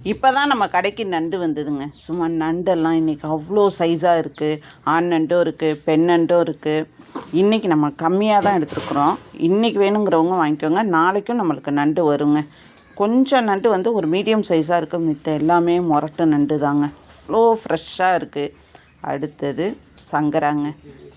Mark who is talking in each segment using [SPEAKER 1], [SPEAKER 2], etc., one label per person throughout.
[SPEAKER 1] இப்போ தான் நம்ம கடைக்கு நண்டு வந்ததுங்க. சும்மா நண்டெல்லாம் இன்றைக்கி அவ்வளோ சைஸாக இருக்குது ஆண் நண்டும் இருக்குது பெண் நண்டும் இருக்குது இன்றைக்கி நம்ம கம்மியாக தான் எடுத்துருக்குறோம். இன்றைக்கி வேணுங்கிறவங்க வாங்கிக்கோங்க. நாளைக்கும் நம்மளுக்கு நண்டு வருங்க. கொஞ்சம் நண்டு வந்து ஒரு மீடியம் சைஸாக இருக்குது மித்த எல்லாமே முரட்டு நண்டு தாங்க அவ்வளோ ஃப்ரெஷ்ஷாக இருக்குது அடுத்தது சங்கராங்க.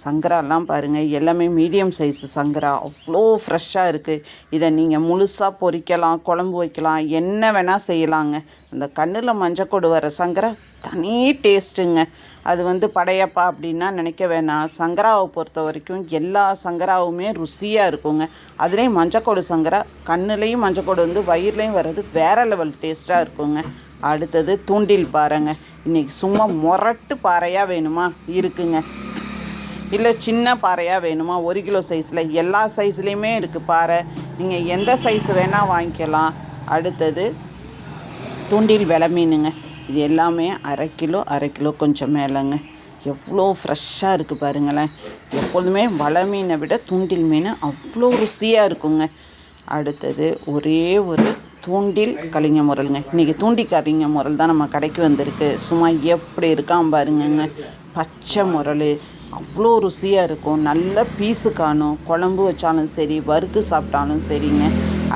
[SPEAKER 1] சங்கராலாம் பாருங்கள் எல்லாமே மீடியம் சைஸு சங்கரா. அவ்வளோ ஃப்ரெஷ்ஷாக இருக்குது இதை நீங்கள் முழுசாக பொரிக்கலாம் குழம்பு வைக்கலாம் என்ன வேணால் செய்யலாங்க. அந்த கண்ணில் மஞ்சக்கொடு வர சங்கரா தனி டேஸ்ட்டுங்க அது வந்து படையப்பா அப்படின்னா நினைக்க வேணாம். சங்கராவை பொறுத்த வரைக்கும் எல்லா சங்கராவுமே ருசியாக இருக்குங்க. அதுலேயும் மஞ்சக்கொடு சங்கரா கண்ணுலேயும் மஞ்சக்கொடு வந்து வயிறுலேயும் வர்றது வேறு லெவல் டேஸ்ட்டாக இருக்குங்க. அடுத்தது தூண்டில் பாறைங்க இன்றைக்கி சும்மா முரட்டு பாறையாக வேணுமா? இருக்குங்க. இல்லை சின்ன பாறையாக வேணுமா? ஒரு கிலோ சைஸில் எல்லா சைஸ்லேயுமே இருக்குது பாறை. நீங்கள் எந்த சைஸ் வேணால் வாங்கிக்கலாம். அடுத்தது தூண்டில் வில மீனுங்க. இது எல்லாமே அரை கிலோ அரை கிலோ கொஞ்சம் மேலேங்க. எவ்வளோ ஃப்ரெஷ்ஷாக இருக்குது பாருங்களேன். எப்பொழுதுமே வலை மீனை விட தூண்டில் மீன் அவ்வளோ ருசியாக இருக்குங்க. அடுத்தது ஒரே ஒரு தூண்டில் கலிங்க முரலுங்க. இன்றைக்கி தூண்டி கலிங்க முரல் தான் நம்ம கடைக்கு வந்திருக்கு. சும்மா எப்படி இருக்கான் பாருங்கங்க. பச்சை முரல். அவ்வளோ ருசியாக இருக்கும். நல்ல பீஸு காணும். குழம்பு வச்சாலும் சரி வறுத்து சாப்பிட்டாலும் சரிங்க.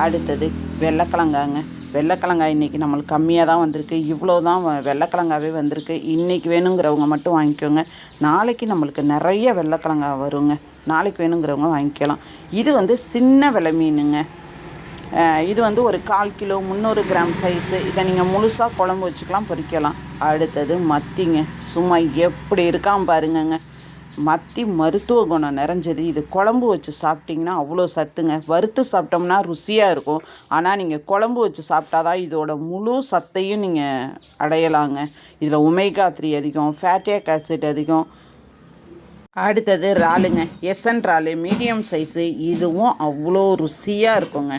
[SPEAKER 1] அடுத்தது வெள்ளைக்கிழங்காங்க. வெள்ளைக்கிழங்காய் இன்றைக்கி நம்மளுக்கு கம்மியாக தான் வந்திருக்கு. இவ்வளோ தான் வெள்ளைக்கிழங்காவே வந்திருக்கு. இன்றைக்கி வேணுங்கிறவங்க மட்டும் வாங்கிக்கோங்க. நாளைக்கு நம்மளுக்கு நிறைய வெள்ளைக்கிழங்கா வருங்க. நாளைக்கு வேணுங்கிறவங்க வாங்கிக்கலாம். இது வந்து சின்ன விலை மீனுங்க. இது வந்து ஒரு கால் கிலோ முந்நூறு கிராம் சைஸு இதை நீங்கள் முழுசாக குழம்பு வச்சுக்கலாம் பொரிக்கலாம் அடுத்தது மத்திங்க. சும்மா எப்படி இருக்கான் பாருங்கங்க. மத்தி மருத்துவ குணம் நிறைஞ்சது. இது குழம்பு வச்சு சாப்பிட்டிங்கன்னா அவ்வளோ சத்துங்க. வறுத்து சாப்பிட்டோம்னா ருசியாக இருக்கும். ஆனால் நீங்கள் குழம்பு வச்சு சாப்பிட்டா தான் இதோட முழு சத்தையும் நீங்கள் அடையலாங்க. இதில் ஒமேகா த்ரீ அதிகம் ஃபேட்டியாக் ஆசிட் அதிகம். அடுத்தது இறாலுங்க. எஸ்என் இறாலு மீடியம் சைஸு இதுவும் அவ்வளோ ருசியாக இருக்குங்க.